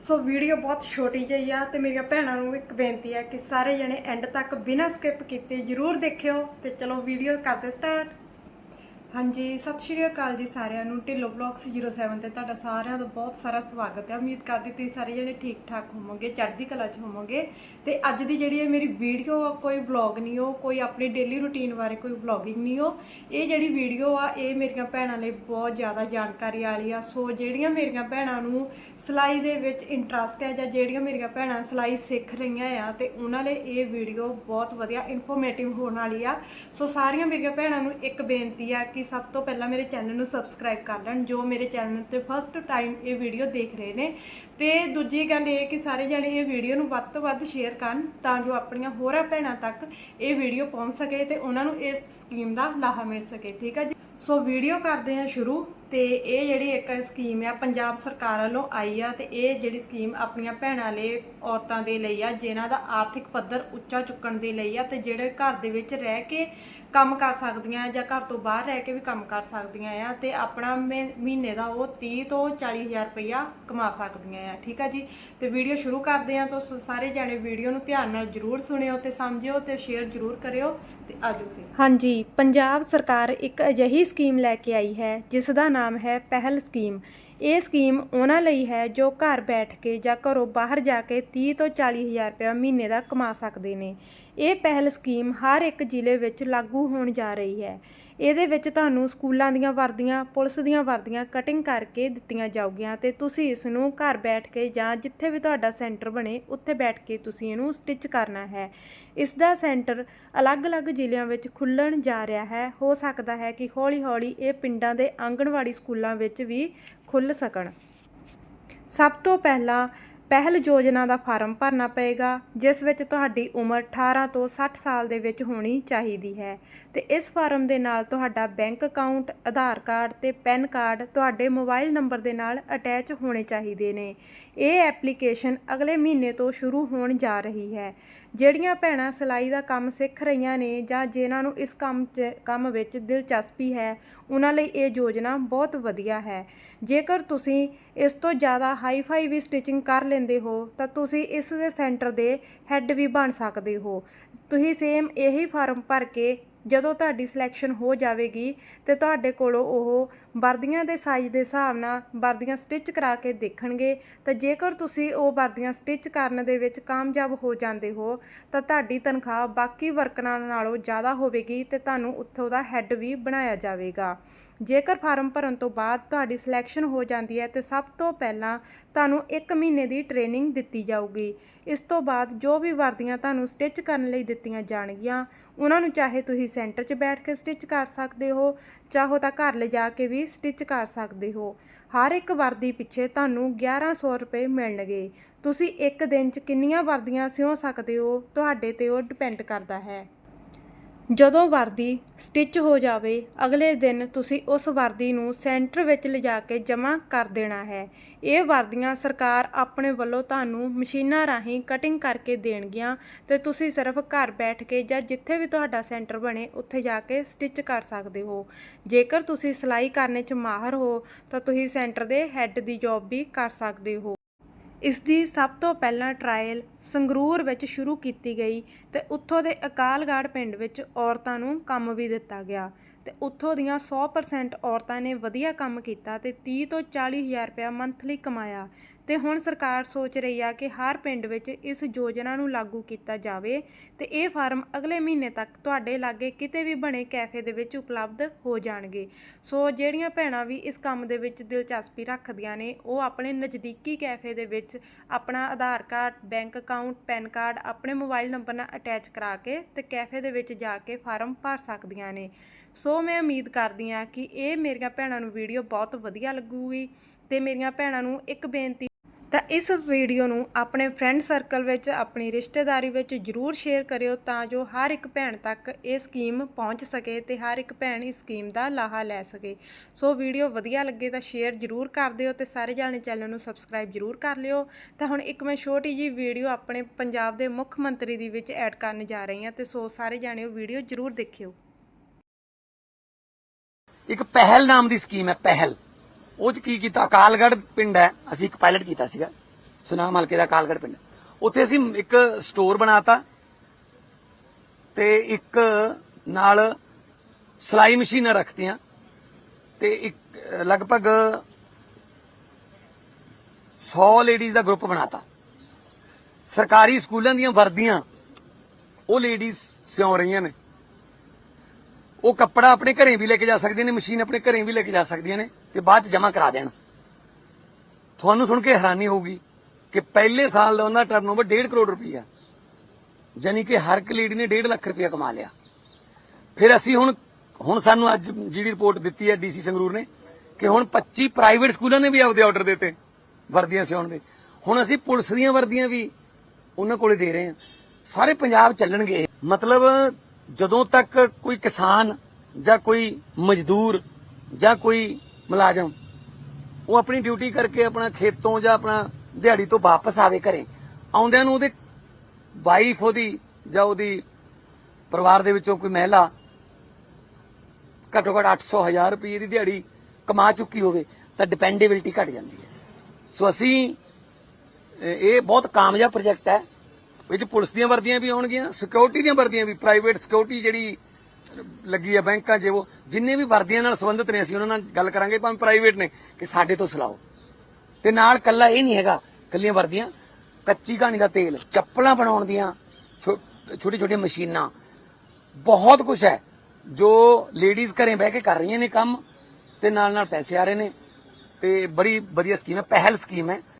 So video ਬਹੁਤ ਛੋਟੀ ਜਿਹੀ ਆ ਤੇ ਮੇਰੀਆਂ ਭੈਣਾਂ ਨੂੰ ਇੱਕ ਬੇਨਤੀ ਆ ਕਿ ਸਾਰੇ ਜਣੇ ਐਂਡ ਤੱਕ ਬਿਨਾਂ ਸਕਿਪ ਕੀਤੇ ਜਰੂਰ ਦੇਖਿਓ ਤੇ ਚਲੋ ਵੀਡੀਓ ਕਰਦੇ ਸਟਾਰਟ ਹਾਂਜੀ, ਸਤਿ ਸ਼੍ਰੀ ਅਕਾਲ ਜੀ ਸਾਰਿਆਂ ਨੂੰ। ਢਿੱਲੋ ਬਲੌਗਸ 07 ਤੇ ਤੁਹਾਡਾ ਸਾਰਿਆਂ ਦਾ ਬਹੁਤ ਸਾਰਾ ਸਵਾਗਤ ਹੈ। ਉਮੀਦ ਕਰਦੀ ਤੁਸੀਂ ਸਾਰੇ ਜਣੇ ਠੀਕ ਠਾਕ ਹੋਵੋਗੇ, ਚੜ੍ਹਦੀ ਕਲਾ 'ਚ ਹੋਵੋਗੇ। ਤੇ ਅੱਜ ਦੀ ਜਿਹੜੀ ਇਹ ਮੇਰੀ ਵੀਡੀਓ ਆ, ਕੋਈ ਬਲੌਗ ਨਹੀਂ ਹੋ ਕੋਈ ਆਪਣੀ ਡੇਲੀ ਰੁਟੀਨ ਬਾਰੇ ਕੋਈ ਬਲੌਗਿੰਗ ਨਹੀਂ ਹੋ ਇਹ ਜਿਹੜੀ ਵੀਡੀਓ ਆ, ਇਹ ਮੇਰੀਆਂ ਭੈਣਾਂ ਲਈ ਬਹੁਤ ਜ਼ਿਆਦਾ ਜਾਣਕਾਰੀ ਵਾਲੀ ਆ। ਸੋ ਜਿਹੜੀਆਂ ਮੇਰੀਆਂ ਭੈਣਾਂ ਨੂੰ ਸਿਲਾਈ ਦੇ ਵਿੱਚ ਇੰਟਰਸਟ ਹੈ ਜਾਂ ਜਿਹੜੀਆਂ ਮੇਰੀਆਂ ਭੈਣਾਂ ਸਿਲਾਈ ਸਿੱਖ ਰਹੀਆਂ ਆ, ਤੇ ਉਹਨਾਂ ਲਈ ਇਹ ਵੀਡੀਓ ਬਹੁਤ ਵਧੀਆ ਇਨਫੋਰਮੇਟਿਵ ਹੋਣ ਵਾਲੀ ਆ। ਸੋ ਸਾਰੀਆਂ ਮੇਰੀਆਂ ਭੈਣਾਂ ਨੂੰ ਇੱਕ ਬੇਨਤੀ ਆ ਕਿ ਸਭ ਤੋਂ ਪਹਿਲਾਂ ਮੇਰੇ ਚੈਨਲ ਨੂੰ ਸਬਸਕ੍ਰਾਈਬ ਕਰ ਲੈਣ, ਜੋ ਮੇਰੇ ਚੈਨਲ ਤੇ ਫਸਟ ਟਾਈਮ ਇਹ ਵੀਡੀਓ ਦੇਖ ਰਹੇ ਨੇ। ਤੇ ਦੂਜੀ ਗੱਲ ਇਹ ਕਿ ਸਾਰੇ ਜਣੇ ਇਹ ਵੀਡੀਓ ਨੂੰ ਵੱਧ ਤੋਂ ਵੱਧ ਸ਼ੇਅਰ ਕਰਨ ਤਾਂ ਜੋ ਆਪਣੀਆਂ ਹੋਰਾਂ ਭੈਣਾਂ ਤੱਕ ਇਹ ਵੀਡੀਓ ਪਹੁੰਚ ਸਕੇ ਤੇ ਉਹਨਾਂ ਨੂੰ ਇਸ ਸਕੀਮ ਦਾ ਲਾਹਾ ਮਿਲ ਸਕੇ, ਠੀਕ ਹੈ ਜੀ? ਸੋ ਵੀਡੀਓ ਕਰਦੇ ਹਾਂ ਸ਼ੁਰੂ। ਤੇ ਇਹ ਜਿਹੜੀ ਇੱਕ ਸਕੀਮ ਆ, ਪੰਜਾਬ ਸਰਕਾਰ ਵੱਲੋਂ ਆਈ ਆ ਤੇ ਇਹ ਜਿਹੜੀ ਸਕੀਮ ਆਪਣੀਆਂ ਭੈਣਾਂ ਲਈ, ਔਰਤਾਂ ਦੇ ਲਈ ਆ, ਜਿਨ੍ਹਾਂ ਦਾ ਆਰਥਿਕ ਪੱਧਰ ਉੱਚਾ ਚੁੱਕਣ ਦੇ ਲਈ ਆ ਤੇ ਜਿਹੜੇ ਘਰ ਦੇ ਵਿੱਚ ਰਹਿ ਕੇ ਕੰਮ ਕਰ ਸਕਦੀਆਂ ਜਾਂ ਘਰ ਤੋਂ ਬਾਹਰ ਰਹਿ ਕੇ ਵੀ ਕੰਮ ਕਰ ਸਕਦੀਆਂ ਆ ਤੇ ਆਪਣਾ ਮਹੀ- ਮਹੀਨੇ ਦਾ ਉਹ 30 ਤੋਂ 40 ਹਜ਼ਾਰ ਰੁਪਇਆ ਕਮਾ ਸਕਦੀਆਂ ਆ, ਠੀਕ ਆ ਜੀ? ਤੇ ਵੀਡੀਓ ਸ਼ੁਰੂ ਕਰਦੇ ਆ ਤਾਂ ਸਾਰੇ ਜਾਣੇ ਵੀਡੀਓ ਨੂੰ ਧਿਆਨ ਨਾਲ ਜਰੂਰ ਸੁਣਿਓ ਤੇ ਸਮਝਿਓ ਤੇ ਸ਼ੇਅਰ ਜਰੂਰ ਕਰਿਓ ਤੇ ਆਜੋ ਫਿਰ। ਹਾਂਜੀ, ਪੰਜਾਬ ਸਰਕਾਰ ਇੱਕ ਅਜਿਹੀ ਸਕੀਮ ਲੈ ਕੇ ਆਈ ਹੈ ਜਿਸ ਦਾ ਨਾਮ ਹੈ ਪਹਿਲ ਸਕੀਮ। ਇਹ ਸਕੀਮ ਉਹਨਾਂ ਲਈ ਹੈ ਜੋ ਘਰ ਬੈਠ ਕੇ ਜਾਂ ਘਰੋਂ ਬਾਹਰ ਜਾ ਕੇ 30 ਤੋਂ 40 ਹਜ਼ਾਰ ਰੁਪਏ ਮਹੀਨੇ ਦਾ ਕਮਾ ਸਕਦੇ ਨੇ। ਇਹ ਪਹਿਲ ਸਕੀਮ ਹਰ ਇੱਕ ਜ਼ਿਲ੍ਹੇ ਵਿੱਚ ਲਾਗੂ ਹੋਣ ਜਾ ਰਹੀ ਹੈ। ਇਹਦੇ ਵਿੱਚ ਤੁਹਾਨੂੰ ਸਕੂਲਾਂ ਦੀਆਂ ਵਰਦੀਆਂ, ਪੁਲਿਸ ਦੀਆਂ ਵਰਦੀਆਂ ਕਟਿੰਗ ਕਰਕੇ ਦਿੱਤੀਆਂ ਜਾਊਗੀਆਂ ਤੇ ਤੁਸੀਂ ਇਸ ਨੂੰ ਘਰ ਬੈਠ ਕੇ ਜਾਂ ਜਿੱਥੇ ਵੀ ਤੁਹਾਡਾ ਸੈਂਟਰ ਬਣੇ, ਉੱਥੇ ਬੈਠ ਕੇ ਤੁਸੀਂ ਇਹਨੂੰ ਸਟਿਚ ਕਰਨਾ ਹੈ। ਇਸ ਦਾ ਸੈਂਟਰ ਅਲੱਗ-ਅਲੱਗ ਜ਼ਿਲ੍ਹਿਆਂ ਵਿੱਚ ਖੁੱਲਣ ਜਾ ਰਿਹਾ ਹੈ। ਹੋ ਸਕਦਾ ਹੈ ਕਿ ਹੌਲੀ-ਹੌਲੀ ਇਹ ਪਿੰਡਾਂ ਦੇ ਆਂਗਣਵਾੜੀ ਸਕੂਲਾਂ ਵਿੱਚ ਵੀ ਖੁੱਲ ਸਕਣ। ਸਭ ਤੋਂ ਪਹਿਲਾਂ ਪਹਿਲ ਯੋਜਨਾ ਦਾ ਫਾਰਮ ਭਰਨਾ ਪਏਗਾ, ਜਿਸ ਵਿੱਚ ਤੁਹਾਡੀ ਉਮਰ 18 ਤੋਂ 60 ਸਾਲ ਦੇ ਵਿੱਚ ਹੋਣੀ ਚਾਹੀਦੀ ਹੈ ਤੇ ਇਸ ਫਾਰਮ ਦੇ ਨਾਲ ਤੁਹਾਡਾ ਬੈਂਕ ਅਕਾਊਂਟ, ਆਧਾਰ ਕਾਰਡ ਤੇ ਪੈਨ ਕਾਰਡ ਤੁਹਾਡੇ ਮੋਬਾਈਲ ਨੰਬਰ ਦੇ ਨਾਲ ਅਟੈਚ ਹੋਣੇ ਚਾਹੀਦੇ ਨੇ। ਇਹ ਐਪਲੀਕੇਸ਼ਨ ਅਗਲੇ ਮਹੀਨੇ ਤੋਂ ਸ਼ੁਰੂ ਹੋਣ ਜਾ ਰਹੀ ਹੈ। ਜਿਹੜੀਆਂ ਭੈਣਾਂ ਸਿਲਾਈ ਦਾ ਕੰਮ ਸਿੱਖ ਰਹੀਆਂ ਨੇ ਜਾਂ ਜਿਨ੍ਹਾਂ ਨੂੰ ਇਸ ਕੰਮ 'ਚ, ਕੰਮ ਵਿੱਚ ਦਿਲਚਸਪੀ ਹੈ, ਉਹਨਾਂ ਲਈ ਇਹ ਯੋਜਨਾ ਬਹੁਤ ਵਧੀਆ ਹੈ। ਜੇਕਰ ਤੁਸੀਂ ਇਸ ਤੋਂ ਜ਼ਿਆਦਾ ਹਾਈ-ਫਾਈ ਵੀ ਸਟਿਚਿੰਗ ਕਰ ਲੈਂਦੇ ਹੋ, ਤਾਂ ਤੁਸੀਂ ਇਸ ਦੇ ਸੈਂਟਰ ਦੇ ਹੈੱਡ ਵੀ ਬਣ ਸਕਦੇ ਹੋ। ਤੁਸੀਂ ਸੇਮ ਇਹੀ ਫਾਰਮ ਭਰ ਕੇ ਜਦੋਂ ਤੁਹਾਡੀ ਸਿਲੈਕਸ਼ਨ ਹੋ ਜਾਵੇਗੀ, ਤੇ ਤੁਹਾਡੇ ਕੋਲੋਂ ਉਹ ਵਰਦੀਆਂ ਦੇ ਸਾਈਜ਼ ਦੇ ਹਿਸਾਬ ਨਾਲ ਵਰਦੀਆਂ ਸਟਿਚ ਕਰਾ ਕੇ ਦੇਖਣਗੇ, ਤਾਂ ਜੇਕਰ ਤੁਸੀਂ ਉਹ ਵਰਦੀਆਂ ਸਟਿਚ ਕਰਨ ਦੇ ਵਿੱਚ ਕਾਮਯਾਬ ਹੋ ਜਾਂਦੇ ਹੋ, ਤਾਂ ਤੁਹਾਡੀ ਤਨਖਾਹ ਬਾਕੀ ਵਰਕਰਾਂ ਨਾਲੋਂ ਜ਼ਿਆਦਾ ਹੋਵੇਗੀ ਤੇ ਤੁਹਾਨੂੰ ਉੱਥੋਂ ਦਾ ਹੈੱਡ ਵੀ ਬਣਾਇਆ ਜਾਵੇਗਾ। ਜੇਕਰ ਫਾਰਮ ਭਰਨ ਤੋਂ ਬਾਅਦ ਤੁਹਾਡੀ ਸਿਲੈਕਸ਼ਨ ਹੋ ਜਾਂਦੀ ਹੈ, ਤੇ ਸਭ ਤੋਂ ਪਹਿਲਾਂ ਤੁਹਾਨੂੰ 1 ਮਹੀਨੇ ਦੀ ਟ੍ਰੇਨਿੰਗ ਦਿੱਤੀ ਜਾਊਗੀ। ਇਸ ਤੋਂ ਬਾਅਦ ਜੋ ਵੀ ਵਰਦੀਆਂ ਤੁਹਾਨੂੰ ਸਟਿਚ ਕਰਨ ਲਈ ਦਿੱਤੀਆਂ ਜਾਣਗੀਆਂ, ਉਹਨਾਂ ਨੂੰ ਚਾਹੇ ਤੁਸੀਂ ਸੈਂਟਰ 'ਚ ਬੈਠ ਕੇ ਸਟਿਚ ਕਰ ਸਕਦੇ ਹੋ, ਚਾਹੋ ਤਾਂ ਘਰ ਲਿਜਾ ਕੇ ਵੀ ਸਟਿਚ ਕਰ ਸਕਦੇ ਹੋ। ਹਰ ਇੱਕ ਵਰਦੀ ਪਿੱਛੇ ਤੁਹਾਨੂੰ 1100 ਰੁਪਏ ਮਿਲਣਗੇ। ਤੁਸੀਂ ਇੱਕ ਦਿਨ 'ਚ ਕਿੰਨੀਆਂ ਵਰਦੀਆਂ ਸਿਉਂ ਸਕਦੇ ਹੋ? ਤੁਹਾਡੇ ਤੇ ਉਹ ਡਿਪੈਂਡ ਕਰਦਾ ਹੈ। ਜਦੋਂ ਵਰਦੀ ਸਟਿਚ ਹੋ ਜਾਵੇ, ਅਗਲੇ ਦਿਨ ਤੁਸੀਂ ਉਸ ਵਰਦੀ ਨੂੰ ਸੈਂਟਰ ਵਿੱਚ ਲਿਜਾ ਕੇ ਜਮ੍ਹਾਂ ਕਰ ਦੇਣਾ ਹੈ। ਇਹ ਵਰਦੀਆਂ ਸਰਕਾਰ ਆਪਣੇ ਵੱਲੋਂ ਤੁਹਾਨੂੰ ਮਸ਼ੀਨਾਂ ਰਾਹੀਂ ਕਟਿੰਗ ਕਰਕੇ ਦੇਣਗੀਆਂ ਤੇ ਤੁਸੀਂ ਸਿਰਫ ਘਰ ਬੈਠ ਕੇ ਜਾਂ ਜਿੱਥੇ ਵੀ ਤੁਹਾਡਾ ਸੈਂਟਰ ਬਣੇ, ਉੱਥੇ ਜਾ ਕੇ ਸਟਿਚ ਕਰ ਸਕਦੇ ਹੋ। ਜੇਕਰ ਤੁਸੀਂ ਸਿਲਾਈ ਕਰਨੇ 'ਚ ਮਾਹਰ ਹੋ, ਤਾਂ ਤੁਸੀਂ ਸੈਂਟਰ ਦੇ ਹੈੱਡ ਦੀ ਜੌਬ ਵੀ ਕਰ ਸਕਦੇ ਹੋ। ਇਸ ਦੀ ਸਭ ਤੋਂ ਪਹਿਲਾਂ ਟਰਾਇਲ ਸੰਗਰੂਰ ਵਿੱਚ ਸ਼ੁਰੂ ਕੀਤੀ ਗਈ ਤੇ ਉੱਥੋਂ ਦੇ ਅਕਾਲਗੜ੍ਹ ਪਿੰਡ ਵਿੱਚ ਔਰਤਾਂ ਨੂੰ ਕੰਮ ਵੀ ਦਿੱਤਾ ਗਿਆ। ਤੇ ਉੱਥੋਂ ਦੀਆਂ 100% ਔਰਤਾਂ ਨੇ ਵਧੀਆ ਕੰਮ ਕੀਤਾ ਤੇ 30 ਤੋਂ 40 ਹਜ਼ਾਰ ਰੁਪਇਆ ਮੰਥਲੀ ਕਮਾਇਆ। ਤੇ ਹੁਣ ਸਰਕਾਰ ਸੋਚ ਰਹੀ ਆ ਕਿ ਹਰ ਪਿੰਡ ਵਿੱਚ ਇਸ ਯੋਜਨਾ ਨੂੰ ਲਾਗੂ ਕੀਤਾ ਜਾਵੇ ਤੇ ਇਹ ਫਾਰਮ ਅਗਲੇ ਮਹੀਨੇ ਤੱਕ ਤੁਹਾਡੇ ਲਾਗੇ ਕਿਤੇ ਵੀ ਬਣੇ ਕੈਫੇ ਦੇ ਵਿੱਚ ਉਪਲਬਧ ਹੋ ਜਾਣਗੇ। ਸੋ ਜਿਹੜੀਆਂ ਭੈਣਾਂ ਵੀ ਇਸ ਕੰਮ ਦੇ ਵਿੱਚ ਦਿਲਚਸਪੀ ਰੱਖਦੀਆਂ ਨੇ, ਉਹ ਆਪਣੇ ਨਜ਼ਦੀਕੀ ਕੈਫੇ ਦੇ ਵਿੱਚ ਆਪਣਾ Aadhaar card, bank account, PAN card, ਆਪਣੇ ਮੋਬਾਈਲ ਨੰਬਰ ਨਾਲ ਅਟੈਚ ਕਰਾ ਕੇ ਤੇ ਕੈਫੇ ਦੇ ਵਿੱਚ ਜਾ ਕੇ ਫਾਰਮ ਭਰ ਸਕਦੀਆਂ ਨੇ। ਸੋ ਮੈਂ ਉਮੀਦ ਕਰਦੀ ਹਾਂ ਕਿ ਇਹ ਮੇਰੀਆਂ ਭੈਣਾਂ ਨੂੰ ਵੀਡੀਓ ਬਹੁਤ ਵਧੀਆ ਲੱਗੂਗੀ ਤੇ ਮੇਰੀਆਂ ਭੈਣਾਂ ਨੂੰ ਇੱਕ ਬੇਨਤੀ ਤਾਂ ਇਸ ਵੀਡੀਓ ਨੂੰ ਆਪਣੇ ਫਰੈਂਡ ਸਰਕਲ ਵਿੱਚ, ਆਪਣੀ ਰਿਸ਼ਤੇਦਾਰੀ ਵਿੱਚ ਜਰੂਰ ਸ਼ੇਅਰ ਕਰਿਓ ਤਾਂ ਜੋ ਹਰ ਇੱਕ ਭੈਣ ਤੱਕ ਇਹ ਸਕੀਮ ਪਹੁੰਚ ਸਕੇ ਤੇ ਹਰ ਇੱਕ ਭੈਣ ਇਸ ਸਕੀਮ ਦਾ ਲਾਹਾ ਲੈ ਸਕੇ। ਸੋ ਵੀਡੀਓ ਵਧੀਆ ਲੱਗੇ ਤਾਂ ਸ਼ੇਅਰ ਜਰੂਰ ਕਰ ਦਿਓ ਤੇ ਸਾਰੇ ਜਾਣੇ ਚੈਨਲ ਨੂੰ ਸਬਸਕ੍ਰਾਈਬ ਜਰੂਰ ਕਰ ਲਿਓ। ਤਾਂ ਹੁਣ ਇੱਕ ਮੈਂ ਛੋਟੀ ਜੀ ਵੀਡੀਓ ਆਪਣੇ ਪੰਜਾਬ ਦੇ ਮੁੱਖ ਮੰਤਰੀ ਦੀ ਵਿੱਚ ਐਡ ਕਰਨ ਜਾ ਰਹੀ ਹਾਂ ਤੇ ਸੋ ਸਾਰੇ ਜਾਣੇ ਉਹ ਵੀਡੀਓ ਜਰੂਰ ਦੇਖਿਓ। ਇੱਕ ਪਹਿਲ ਨਾਮ ਦੀ ਸਕੀਮ ਹੈ, ਪਹਿਲ। ਉਹ ਚ ਕੀ ਕੀਤਾ? ਅਕਾਲਗੜ੍ਹ ਪਿੰਡ ਹੈ। ਅਸੀਂ ਇੱਕ ਪਾਇਲਟ ਕੀਤਾ ਸੀਗਾ। ਸੁਨਾਮ ਹਲਕੇ ਦਾ ਕਾਲਗੜ ਪਿੰਡ। ਉੱਥੇ ਅਸੀਂ ਇੱਕ ਸਟੋਰ ਬਣਾਤਾ ਤੇ ਇੱਕ ਨਾਲ ਸਲਾਈ ਮਸ਼ੀਨਾਂ ਰੱਖਤੀਆਂ ਤੇ ਇੱਕ, ਲਗਭਗ 100 ਲੇਡੀਜ਼ ਦਾ ਗਰੁੱਪ ਬਣਾਤਾ। ਸਰਕਾਰੀ ਸਕੂਲਾਂ ਦੀਆਂ ਵਰਦੀਆਂ ਉਹ ਲੇਡੀਜ਼ ਸਿਉਂ ਰਹੀਆਂ ਨੇ। ਉਹ ਕੱਪੜਾ ਆਪਣੇ ਘਰੇ ਵੀ ਲੈ ਕੇ ਜਾ ਸਕਦੀਆਂ ਨੇ, ਮਸ਼ੀਨ ਆਪਣੇ ਘਰੇ ਵੀ ਲੈ ਕੇ ਜਾ ਸਕਦੀਆਂ ਨੇ ਤੇ ਬਾਅਦ ਚ ਜਮ੍ਹਾਂ ਕਰਾ ਦੇਣ। ਤੁਹਾਨੂੰ ਸੁਣ ਕੇ ਹੈਰਾਨੀ ਹੋਊਗੀ ਕਿ ਪਹਿਲੇ ਸਾਲ ਦਾ ਉਹਨਾਂ ਦਾ ਟਰਨਓਵਰ 1.5 ਕਰੋੜ ਰੁਪਈਆ। ਜਾਨੀ ਕਿ ਹਰ ਇੱਕ ਲੇਡੀ ਨੇ 1.5 ਲੱਖ ਰੁਪਇਆ ਕਮਾ ਲਿਆ। ਫਿਰ ਅਸੀਂ ਹੁਣ ਹੁਣ ਸਾਨੂੰ ਅੱਜ ਜਿਹੜੀ ਰਿਪੋਰਟ ਦਿੱਤੀ ਹੈ ਡੀਸੀ ਸੰਗਰੂਰ ਨੇ ਕਿ ਹੁਣ 25 ਪ੍ਰਾਈਵੇਟ ਸਕੂਲਾਂ ਨੇ ਵੀ ਆਪਦੇ ਆਰਡਰ ਦਿੱਤੇ, ਵਰਦੀਆਂ ਸਿਉਣ ਦੇ। ਹੁਣ ਅਸੀਂ ਪੁਲਿਸ ਦੀਆਂ ਵਰਦੀਆਂ ਵੀ ਉਹਨਾਂ ਕੋਲੇ ਦੇ ਰਹੇ ਹਾਂ। ਸਾਰੇ ਪੰਜਾਬ ਚੱਲਣਗੇ। ਮਤਲਬ ਜਦੋਂ ਤੱਕ ਕੋਈ ਕਿਸਾਨ ਜਾਂ ਕੋਈ ਮਜ਼ਦੂਰ ਜਾਂ ਕੋਈ ਮੁਲਾਜ਼ਮ ਉਹ ਆਪਣੀ ਡਿਊਟੀ ਕਰਕੇ ਆਪਣਾ ਖੇਤ ਤੋਂ ਜਾਂ ਆਪਣਾ ਦਿਹਾੜੀ ਤੋਂ ਵਾਪਸ ਆਵੇ ਘਰੇ, ਆਉਂਦਿਆਂ ਨੂੰ ਉਹਦੇ ਵਾਈਫ ਉਹਦੀ ਜਾਂ ਉਹਦੀ ਪਰਿਵਾਰ ਦੇ ਵਿੱਚੋਂ ਕੋਈ ਮਹਿਲਾ ਘੱਟੋ ਘੱਟ 800 ਹਜ਼ਾਰ ਰੁਪਏ ਦੀ ਦਿਹਾੜੀ ਕਮਾ ਚੁੱਕੀ ਹੋਵੇ ਤਾਂ ਡਿਪੈਂਡੇਬਿਲਟੀ ਘਟ ਜਾਂਦੀ ਹੈ। ਸੋ ਅਸੀਂ, ਇਹ ਬਹੁਤ ਕਾਮਯਾਬ ਪ੍ਰੋਜੈਕਟ ਹੈ। ਵਿੱਚ ਪੁਲਿਸ ਦੀਆਂ ਵਰਦੀਆਂ ਵੀ ਆਉਣਗੀਆਂ ਸਿਕਿਉਰਿਟੀ ਦੀਆਂ ਵਰਦੀਆਂ ਵੀ ਪ੍ਰਾਈਵੇਟ ਸਿਕਿਉਰਿਟੀ ਜਿਹੜੀ ਲੱਗੀ ਹੈ ਬੈਂਕਾਂ 'ਚ ਉਹ, ਜਿੰਨੇ ਵੀ ਵਰਦੀਆਂ ਨਾਲ ਸੰਬੰਧਿਤ ਨੇ, ਅਸੀਂ ਉਹਨਾਂ ਨਾਲ ਗੱਲ ਕਰਾਂਗੇ, ਭਾਵੇਂ ਪ੍ਰਾਈਵੇਟ ਨੇ, ਕਿ ਸਾਡੇ ਤੋਂ ਸਿਲਾਓ। ਤੇ ਨਾਲ ਕੱਲਾ ਇਹ ਨਹੀਂ ਹੈਗਾ ਕੱਲੀਆਂ ਵਰਦੀਆਂ, ਕੱਚੀ ਕਹਾਣੀ ਦਾ ਤੇਲ, ਚੱਪਲਾਂ ਬਣਾਉਣ ਦੀਆਂ ਛੋਟੀ ਛੋਟੀਆਂ ਮਸ਼ੀਨਾਂ, ਬਹੁਤ ਕੁਝ ਹੈ, ਜੋ ਲੇਡੀਜ਼ ਘਰੇ ਬਹਿ ਕੇ ਕਰ ਰਹੀਆਂ ਨੇ ਕੰਮ, ਤੇ ਨਾਲ ਨਾਲ ਪੈਸੇ ਆ ਰਹੇ ਨੇ, ਤੇ ਬੜੀ ਵਧੀਆ ਸਕੀਮ ਹੈ, ਪਹਿਲ ਸਕੀਮ ਹੈ।